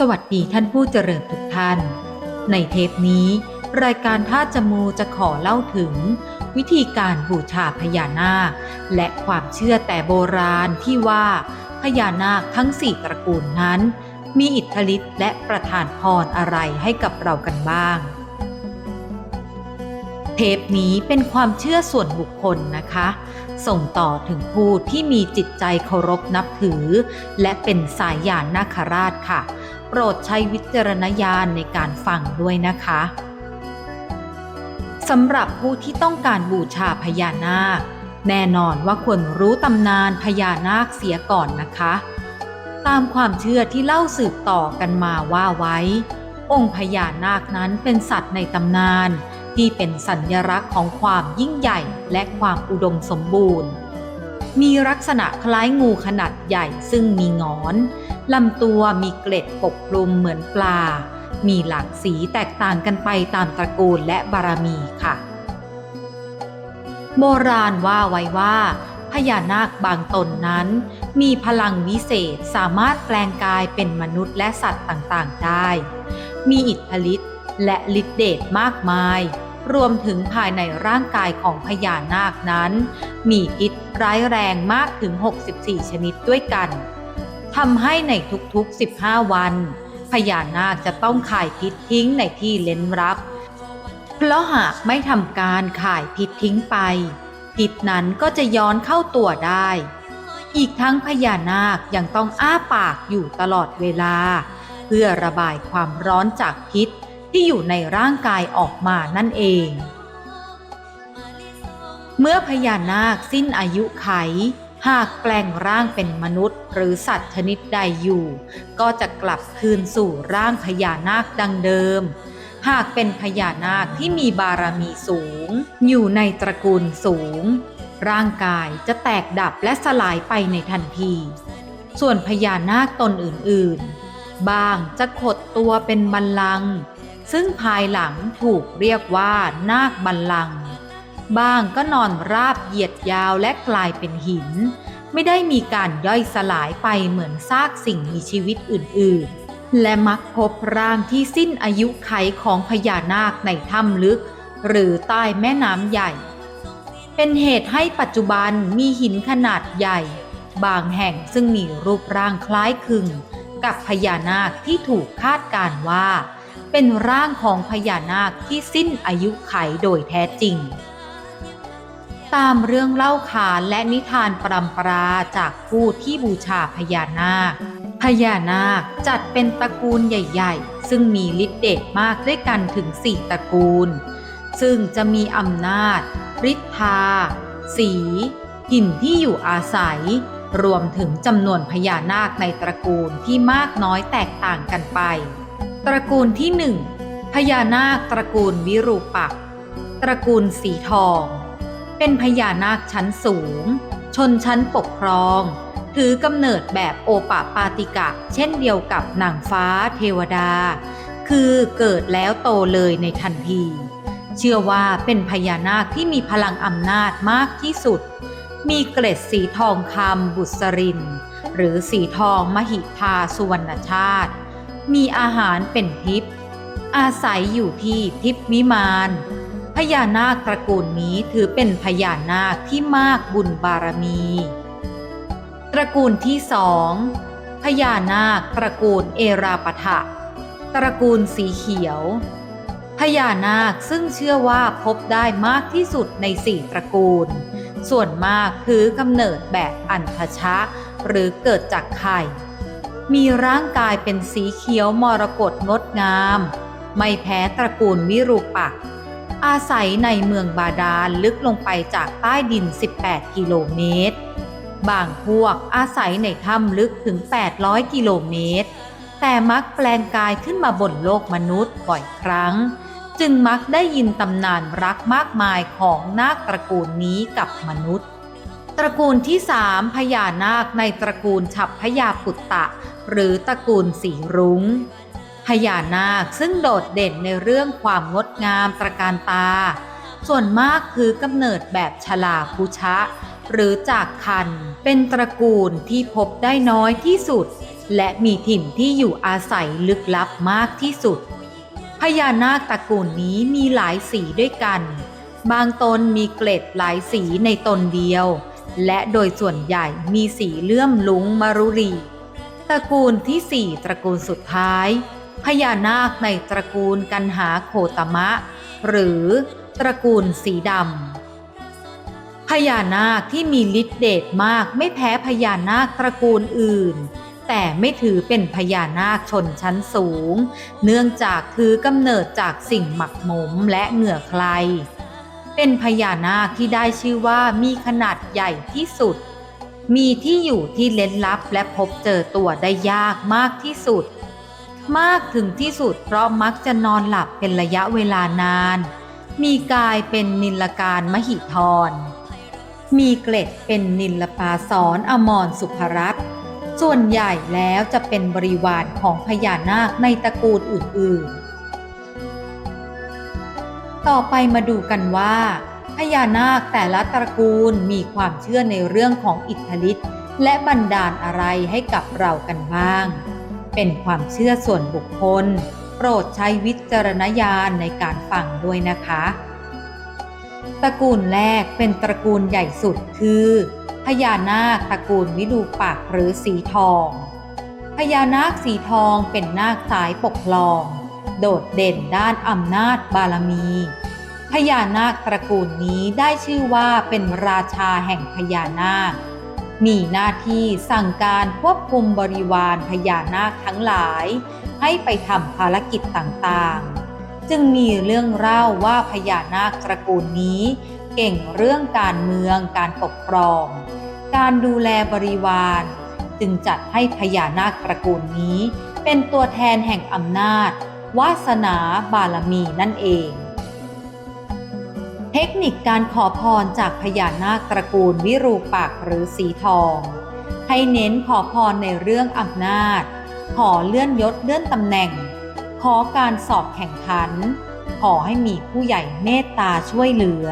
สวัสดีท่านผู้เจริญทุกท่าน ในเทปนี้ รายการท่าจมูจะขอเล่าถึง วิธีการบูชาพญานาค และความเชื่อแต่โบราณที่ว่า พญานาคทั้งสี่ตระกูลนั้น มีอิทธิฤทธิ์และประทานพรอะไรให้กับเรากันบ้าง เทปนี้เป็นความเชื่อส่วนบุคคลนะคะ ส่งต่อถึงผู้ที่มีจิตใจเคารพนับถือ และเป็นสายญาณนาคราชค่ะ โปรดใช้วิจารณญาณในการฟังด้วยนะคะสำหรับผู้ที่ต้องการบูชาพญานาค แน่นอนว่าควรรู้ตำนานพญานาคเสียก่อนนะคะ ตามความเชื่อที่เล่าสืบต่อกันมาว่าไว้ องค์พญานาคนั้นเป็นสัตว์ในตำนาน ที่เป็นสัญลักษณ์ของความยิ่งใหญ่และความอุดมสมบูรณ์ มีลักษณะคล้ายงูขนาดใหญ่ซึ่งมีงอนลำตัวมีเกล็ดปกคลุมเหมือนปลา มีหลากสีแตกต่างกันไปตามตระกูลและบารมีค่ะ โบราณว่าไว้ว่าพญานาคบางตนนั้น มีพลังวิเศษสามารถแปลงกายเป็นมนุษย์และสัตว์ต่างๆได้ มีอิทธิฤทธิ์และฤทธิเดชมากมาย รวมถึงภายในร่างกายของพญานาคนั้น มีพิษร้ายแรงมากถึง 64 ชนิดด้วยกันทำให้ในทุกๆ 15 วัน พญานาคจะต้องขายพิษทิ้งในที่เล้นรับ เพราะหากไม่ทำการขายพิษทิ้งไป พิษนั้นก็จะย้อนเข้าตัวได้ อีกทั้งพญานาคยังต้องอ้าปากอยู่ตลอดเวลา เพื่อระบายความร้อนจากพิษ ที่อยู่ในร่างกายออกมานั่นเอง เมื่อพญานาคสิ้นอายุไข หากแปลงร่างเป็นมนุษย์หรือสัตว์ชนิดใดอยู่ ก็จะกลับคืนสู่ร่างพญานาคดังเดิม หากเป็นพญานาคที่มีบารมีสูง อยู่ในตระกูลสูง ร่างกายจะแตกดับและสลายไปในทันที ส่วนพญานาคตนอื่นๆ บางจะขดตัวเป็นบัลลังก์ ซึ่งภายหลังถูกเรียกว่านาคบัลลังก์บ้างก็นอนราบเหยียดยาวและกลายเป็นหิน ไม่ได้มีการย่อยสลายไปเหมือนซากสิ่งมีชีวิตอื่น ๆ และมักพบร่างที่สิ้นอายุไขของพญานาคในถ้ำลึก หรือใต้แม่น้ำใหญ่ เป็นเหตุให้ปัจจุบันมีหินขนาดใหญ่ บางแห่งซึ่งมีรูปร่างคล้ายคลึง กับพญานาคที่ถูกคาดการว่า เป็นร่างของพญานาคที่สิ้นอายุไขโดยแท้จริง ตามเรื่องเล่าขานและนิทานปรำปราจากผู้ที่บูชาพญานาค พญานาคจัดเป็นตระกูลใหญ่ ๆ ซึ่งมีฤทธิ์เดชมากด้วยกันถึงสี่ตระกูล ซึ่งจะมีอำนาจฤทธา สีถิ่นที่อยู่อาศัย รวมถึงจำนวนพญานาคในตระกูลที่มากน้อยแตกต่างกันไป ตระกูลที่หนึ่งพญานาคตระกูลวิรูปักษ์ตระกูลสีทอง เป็นพญานาคชั้นสูง ชนชั้นปกครอง ถือกำเนิดแบบโอปะปาติกะ เช่นเดียวกับนางฟ้าเทวดา คือเกิดแล้วโตเลยในทันที เชื่อว่าเป็นพญานาคที่มีพลังอำนาจมากที่สุด มีเกล็ดสีทองคำบุษริน หรือสีทองมหิทาสุวรรณชาติ มีอาหารเป็นทิพย์อาศัยอยู่ที่ทิพวิมานพญานาคตระกูลนี้ถือเป็นพญานาคที่มากบุญบารมี ตระกูลที่สองพญานาคตระกูลเอราปทะตระกูลสีเขียวพญานาคซึ่งเชื่อว่าพบได้มากที่สุดในสี่ตระกูล ส่วนมากคือกำเนิดแบบอันทชะ หรือเกิดจากไข่ มีร่างกายเป็นสีเขียวมรกตงดงาม ไม่แพ้ตระกูลวิรูปักษ์อาศัยในเมืองบาดาลลึกลงไปจากใต้ดิน 18 กิโลเมตร บางพวกอาศัยในถ้ำลึกถึง 800 กิโลเมตร แต่มักแปลงกายขึ้นมาบนโลกมนุษย์บ่อยครั้ง จึงมักได้ยินตำนานรักมากมายของนาคตระกูลนี้กับมนุษย์ตระกูลที่สามพญานาคในตระกูลฉับพญาปุตตะ หรือตระกูลสีรุง้ง พญานาคซึ่งโดดเด่นในเรื่องความงดงามตระการตา ส่วนมากคือกำเนิดแบบชลาภูชะ หรือจากคัน เป็นตระกูลที่พบได้น้อยที่สุด และมีถิ่นที่อยู่อาศัยลึกลับมากที่สุด พญานาคตระกูลนี้มีหลายสีด้วยกัน บางตนมีเกล็ดหลายสีในตนเดียวและโดยส่วนใหญ่มีสีเลื่อมลุ้งมรุรี ตระกูลที่สี่ตระกูลสุดท้าย พญานาคในตระกูลกันหาโคตมะ หรือตระกูลสีดำพญานาคที่มีฤทธิเดชมากไม่แพ้พญานาคตระกูลอื่น แต่ไม่ถือเป็นพญานาคชนชั้นสูง เนื่องจากถือกำเนิดจากสิ่งหมักหมมและเหงื่อใคร เป็นพญานาคที่ได้ชื่อว่ามีขนาดใหญ่ที่สุด มีที่อยู่ที่เล้นลับและพบเจอตัวได้ยากมากที่สุด มากถึงที่สุดเพราะมักจะนอนหลับเป็นระยะเวลานาน มีกายเป็นนิลการมหิธร มีเกล็ดเป็นนิลปาสอนอมรสุภรัตส่วนใหญ่แล้วจะเป็นบริวารของพญานาคในตระกูลอื่นๆ ต่อไปมาดูกันว่า พญานาคแต่ละตระกูลมีความเชื่อในเรื่องของอิทธิฤทธิ์และบันดาลอะไรให้กับเรากันบ้าง เป็นความเชื่อส่วนบุคคล โปรดใช้วิจารณญาณในการฟังด้วยนะคะ ตระกูลแรกเป็นตระกูลใหญ่สุดคือพญานาคตระกูลวิดูปักหรือสีทองพญานาคสีทองเป็นนาคสายปกครอง โดดเด่นด้านอำนาจบารมี ญานาคตระกูลนี้ได้ชื่อว่าเป็นราชาแห่งพญานาค มีหน้าที่สั่งการควบคุมบริวารพญานาคทั้งหลาย ให้ไปทำภารกิจต่างๆ จึงมีเรื่องเล่าว่าพญานาคตระกูลนี้ เก่งเรื่องการเมืองการปกครอง การดูแลบริวาร จึงจัดให้พญานาคตระกูลนี้ เป็นตัวแทนแห่งอำนาจ วาสนาบารมีนั่นเอง เทคนิคการขอพรจากพญานาคตระกูลวิรูปักหรือสีทอง ให้เน้นขอพรในเรื่องอำนาจ ขอเลื่อนยศเลื่อนตำแหน่ง ขอการสอบแข่งขัน ขอให้มีผู้ใหญ่เมตตาช่วยเหลือ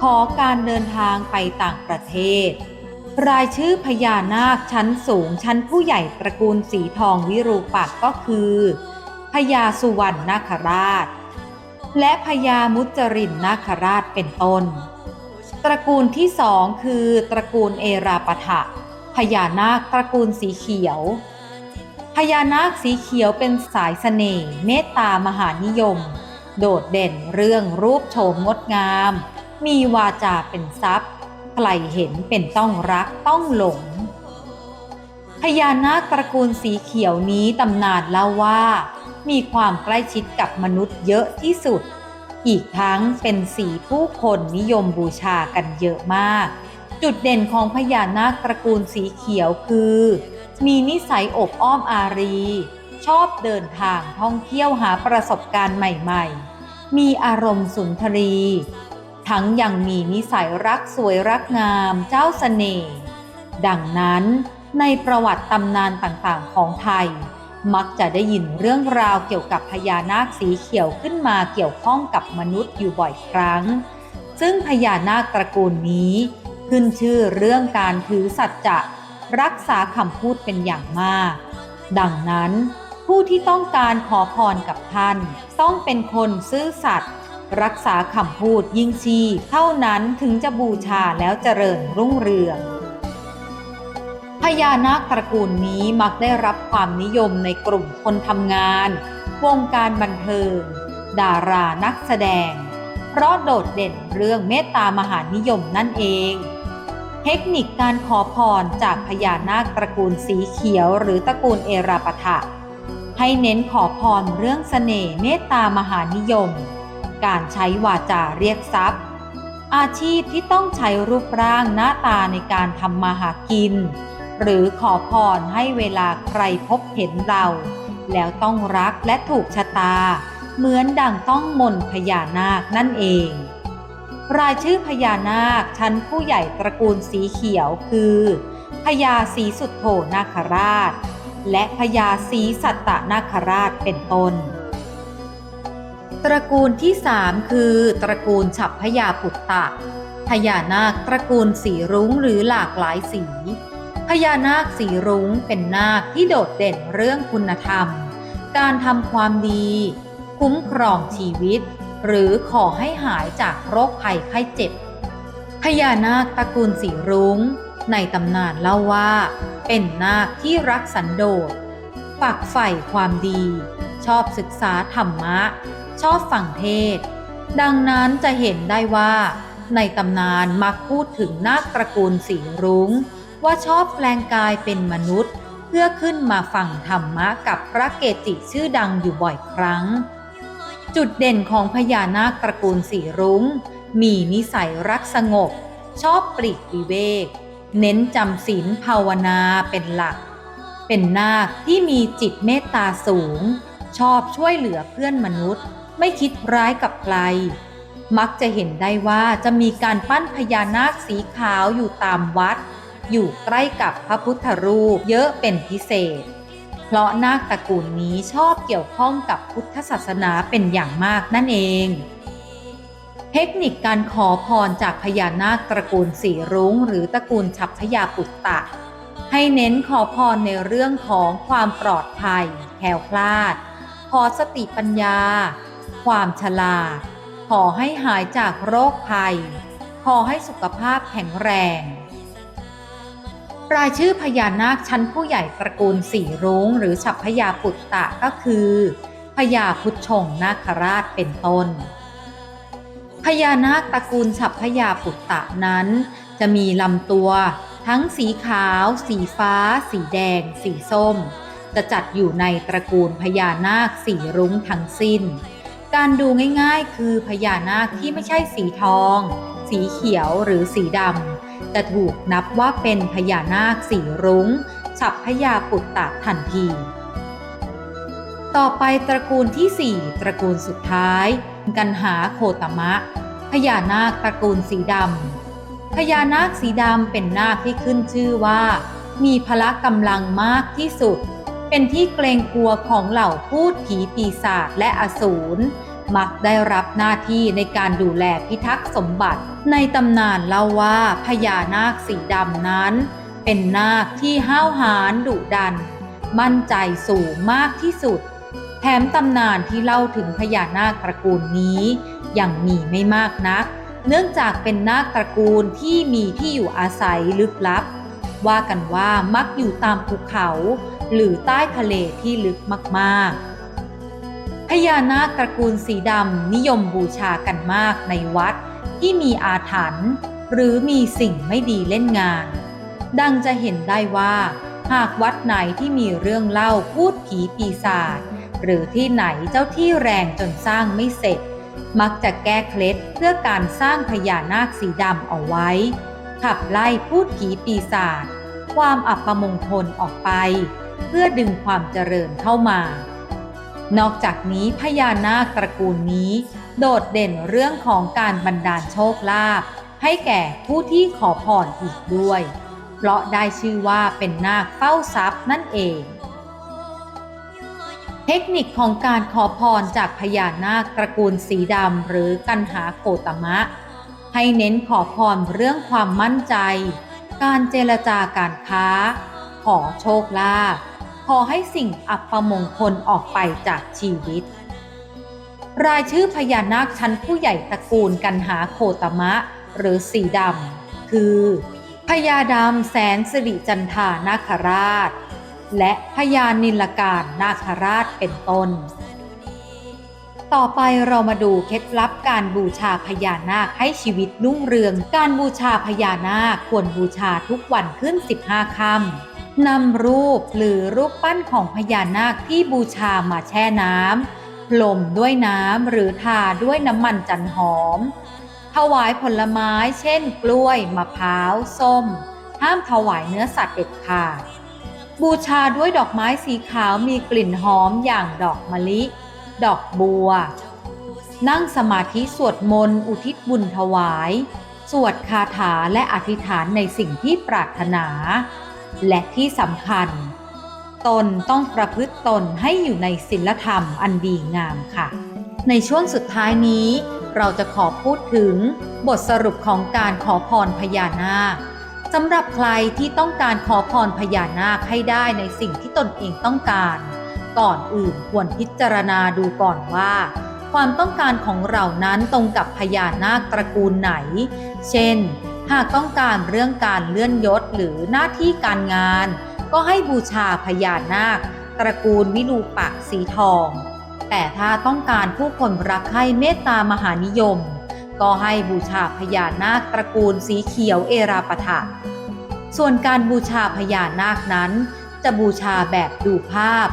ขอการเดินทางไปต่างประเทศ รายชื่อพญานาคชั้นสูงชั้นผู้ใหญ่ตระกูลสีทองวิรูปักก็คือพญาสุวรรณนาคราช และพญามุจรินนาคราชเป็นต้น ตระกูลที่สองคือตระกูลเอราปทะพญานาคตระกูลสีเขียว พญานาคสีเขียวเป็นสายสเสน่ห์เมตตามหานิยม โดดเด่นเรื่องรูปโฉมงดงาม มีวาจาเป็นทรัพย์ใครเห็นเป็นต้องรักต้องหลง พญานาคตระกูลสีเขียวนี้ตำนานเล่าว่า มีความใกล้ชิดกับมนุษย์เยอะที่สุด อีกทั้งเป็นสีผู้คนนิยมบูชากันเยอะมาก จุดเด่นของพญานาคตระกูลสีเขียวคือ มีนิสัยอบอ้อมอารี ชอบเดินทางท่องเที่ยวหาประสบการณ์ใหม่ๆ มีอารมณ์สุนทรี ทั้งยังมีนิสัยรักสวยรักงามเจ้าเสน่ห์ดังนั้นในประวัติตำนานต่างๆของไทย มักจะได้ยินเรื่องราวเกี่ยวกับพญานาคสีเขียวขึ้นมาเกี่ยวข้องกับมนุษย์อยู่บ่อยครั้ง ซึ่งพญานาคตระกูลนี้ ขึ้นชื่อเรื่องการถือสัจจะรักษาคำพูดเป็นอย่างมาก ดังนั้น ผู้ที่ต้องการขอพรกับท่าน ต้องเป็นคนซื่อสัตย์รักษาคำพูดยิ่งชีเท่านั้นถึงจะบูชาแล้วเจริญรุ่งเรือง ญานาคตระกูลนี้มักได้รับความนิยมในกลุ่มคนทำงาน วงการบันเทิง ดารานักแสดง เพราะโดดเด่นเรื่องเมตตามหานิยมนั่นเอง เทคนิคการขอพรจากพญานาคตระกูลสีเขียวหรือตระกูลเอราปทะให้เน้นขอพรเรื่องเสน่ห์เมตตามหานิยม การใช้วาจาเรียกทรัพย์ อาชีพที่ต้องใช้รูปร่างหน้าตาในการทำมาหากิน หรือขอพรให้เวลาใครพบเห็นเรา แล้วต้องรักและถูกชะตา เหมือนดังต้องมนต์พญานาคนั่นเอง รายชื่อพญานาคชั้นผู้ใหญ่ตระกูลสีเขียวคือพญาสีสุดโธนาคราช และพญาสีสัตตนาคราชเป็นต้น ตระกูลที่สามคือตระกูลฉับพญาปุตตะพญานาคตระกูลสีรุ้งหรือหลากหลายสี พญานาคสีรุ้งเป็นนาคที่โดดเด่นเรื่องคุณธรรม การทำความดี คุ้มครองชีวิต หรือขอให้หายจากโรคภัยไข้เจ็บ พญานาคตระกูลสีรุง้ง ในตำนานเล่าว่า เป็นนาคที่รักสันโดษฝักใฝ่ความดี ชอบศึกษาธรรมะ ชอบฟังเทศ ดังนั้นจะเห็นได้ว่า ในตำนานมักพูดถึงนาคตระกูลสีรุง้ง ว่าชอบแปลงกายเป็นมนุษย์ เพื่อขึ้นมาฟังธรรมะกับพระเกจิชื่อดังอยู่บ่อยครั้ง จุดเด่นของพญานาคตระกูลสีรุง้ง มีนิสัยรักสงบ ชอบปลีกวิเวก เน้นจำศีลภาวนาเป็นหลัก เป็นนาคที่มีจิตเมตตาสูง ชอบช่วยเหลือเพื่อนมนุษย์ ไม่คิดร้ายกับใครมักจะเห็นได้ว่าจะมีการปั้นพญานาคสีขาวอยู่ตามวัด อยู่ใกล้กับพระพุทธรูปเยอะเป็นพิเศษ เพราะนาคตระกูลนี้ชอบเกี่ยวข้องกับพุทธศาสนาเป็นอย่างมากนั่นเอง เทคนิคการขอพรจากพญานาคตระกูลสีรุ้ง หรือตระกูลฉัพพยาปุตตะ ให้เน้นขอพรในเรื่องของความปลอดภัยแคล้วคลาด ขอสติปัญญา ความฉลาดขอให้หายจากโรคภัย ขอให้สุขภาพแข็งแรง รายชื่อพญานาคชั้นผู้ใหญ่ตระกูลสีรุ้ง หรือฉัพพยาปุตตะก็คือพญาพุทธชงนาคราชเป็นต้น พญานาคตระกูลฉัพพยาปุตตะนั้น จะมีลำตัว ทั้งสีขาว สีฟ้า สีแดง สีส้ม จะจัดอยู่ในตระกูลพญานาคสีรุ้งทั้งสิ้น การดูง่ายๆ คือพญานาคที่ไม่ใช่สีทอง สีเขียวหรือสีดำ จะถูกนับว่าเป็นพญานาคสีรุง้ง ฉัพพยาปุตตะทันที ต่อไปตระกูลที่ 4 ตระกูลสุดท้าย กันหาโคตมะ พญานาคตระกูลสีดำพญานาคสีดำเป็นนาคที่ขึ้นชื่อว่า มีพละกำลังมากที่สุด เป็นที่เกรงกลัวของเหล่าพูดผีปีศาจและอสูร มักได้รับหน้าที่ในการดูแลพิทักษ์สมบัติ ในตำนานเล่าว่าพญานาคสีดำนั้น เป็นนาคที่ห้าวหาญดุดัน มั่นใจสูงมากที่สุด แถมตำนานที่เล่าถึงพญานาคตระกูลนี้ยังมีไม่มากนัก เนื่องจากเป็นนาคตระกูลที่มีที่อยู่อาศัยลึกลับ ว่ากันว่ามักอยู่ตามภูเขา หรือใต้ทะเลที่ลึกมากๆ พญานาคตระกูลสีดำนิยมบูชากันมากในวัดที่มีอาถรรพ์หรือมีสิ่งไม่ดีเล่นงาน ดังจะเห็นได้ว่า หากวัดไหนที่มีเรื่องเล่าพูดผีปีศาจหรือที่ไหนเจ้าที่แรงจนสร้างไม่เสร็จ มักจะแก้เคล็ดเพื่อการสร้างพญานาคสีดำเอาไว้ ขับไล่พูดผีปีศาจความอัปมงคลออกไป เพื่อดึงความเจริญเข้ามา นอกจากนี้พญานาคตระกูลนี้ โดดเด่นเรื่องของการบันดาลโชคลาภให้แก่ผู้ที่ขอพรอีกด้วย เพราะได้ชื่อว่าเป็นนาคเฝ้าทรัพย์นั่นเอง เทคนิคของการขอพรจากพญานาคตระกูลสีดำหรือกันหาโคตมะ ให้เน้นขอพรเรื่องความมั่นใจ การเจรจาการค้า ขอโชคลาภ ขอให้สิ่งอัปมงคลออกไปจากชีวิต รายชื่อพญานาคชั้นผู้ใหญ่ตระกูลกันหาโคตมะ หรือสีดำคือพญาดำแสนสิริจันทานาคราช และพญานิลการนาคราชเป็นต้น ต่อไปเรามาดูเคล็ดลับการบูชาพญานาคให้ชีวิตรุ่งเรือง การบูชาพญานาคควรบูชาทุกวันขึ้น 15 ค่ำ นำรูปหรือรูปปั้นของพญานาคที่บูชามาแช่น้ำพลมด้วยน้ำหรือทาด้วยน้ำมันจันหอม ถวายผลไม้เช่น กล้วย มะพร้าว ส้ม ห้ามถวายเนื้อสัตว์เด็ดขาด บูชาด้วยดอกไม้สีขาวมีกลิ่นหอมอย่างดอกมะลิ ดอกบัว นั่งสมาธิสวดมนต์อุทิศบุญถวาย สวดคาถาและอธิษฐานในสิ่งที่ปรารถนา และที่สำคัญ ตนต้องประพฤติตนให้อยู่ในศีลธรรมอันดีงามค่ะ ในช่วงสุดท้ายนี้ เราจะขอพูดถึงบทสรุปของการขอพรพญานาคสำหรับใครที่ต้องการขอพรพญานาคให้ได้ในสิ่งที่ตนเองต้องการ ก่อนอื่นควรพิจารณาดูก่อนว่า ความต้องการของเรานั้นตรงกับพญานาคตระกูลไหน เช่น หากต้องการเรื่องการเลื่อนยศหรือหน้าที่การงาน ก็ให้บูชาพญานาค ตระกูลวิรูปักสีทอง แต่ถ้าต้องการผู้คนรักใคร่เมตตามหานิยม ก็ให้บูชาพญานาคตระกูลสีเขียวเอราปถะส่วนการบูชาพญานาคนั้น จะบูชาแบบดูภาพ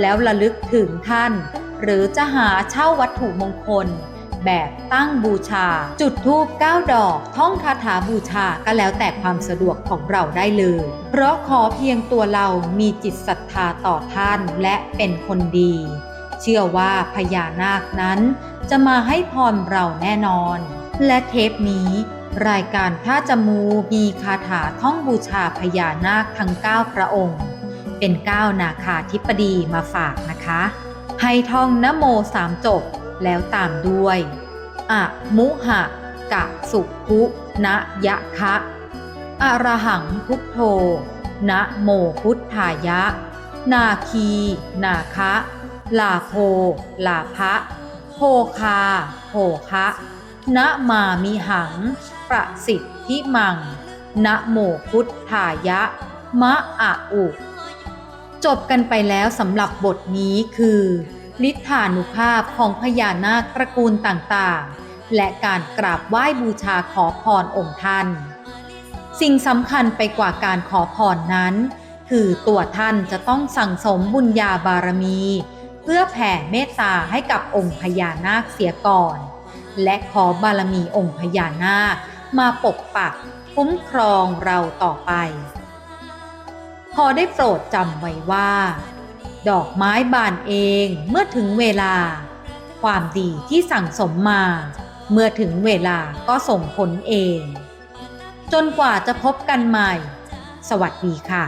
แล้วระลึกถึงท่าน หรือจะหาเช่าวัตถุมงคล แบบตั้งบูชา จุดธูป9ดอก ท่องคาถาบูชาก็แล้วแต่ความสะดวกของเราได้เลย เพราะขอเพียงตัวเรามีจิตศรัทธาต่อท่านและเป็นคนดี เชื่อว่าพญานาคนั้น จะมาให้พรเราแน่นอน และเทปนี้รายการพระจมูมีคาถาท่องบูชาพญานาคทั้ง 9 พระองค์ เป็น 9 นาคาธิปดีมาฝากนะคะ ให้ท่องนะโมสามจบ แล้วตามด้วยอะมุหะกะสุภุนะยะคะอะระหังพุทโธนะโมพุทธายะ นาคี นาคะ ลาโพลาภะโพคาโพคะนะมามิหัง ประสิทธิมังนะโมพุทธายะ มะอะอุ จบกันไปแล้วสำหรับบทนี้คือ ฤทธานุภาพของพญานาคตระกูลต่างๆ และการกราบไหว้บูชาขอพรองค์ท่าน สิ่งสำคัญไปกว่าการขอพรนั้น คือตัวท่านจะต้องสั่งสมบุญญาบารมี เพื่อแผ่เมตตาให้กับองค์พญานาคเสียก่อน และขอบารมีองค์พญานาคมาปกปักคุ้มครองเราต่อไป พอได้โปรดจำไว้ว่า ดอกไม้บานเองเมื่อถึงเวลา ความดีที่สั่งสมมา เมื่อถึงเวลาก็ส่งผลเอง จนกว่าจะพบกันใหม่ สวัสดีค่ะ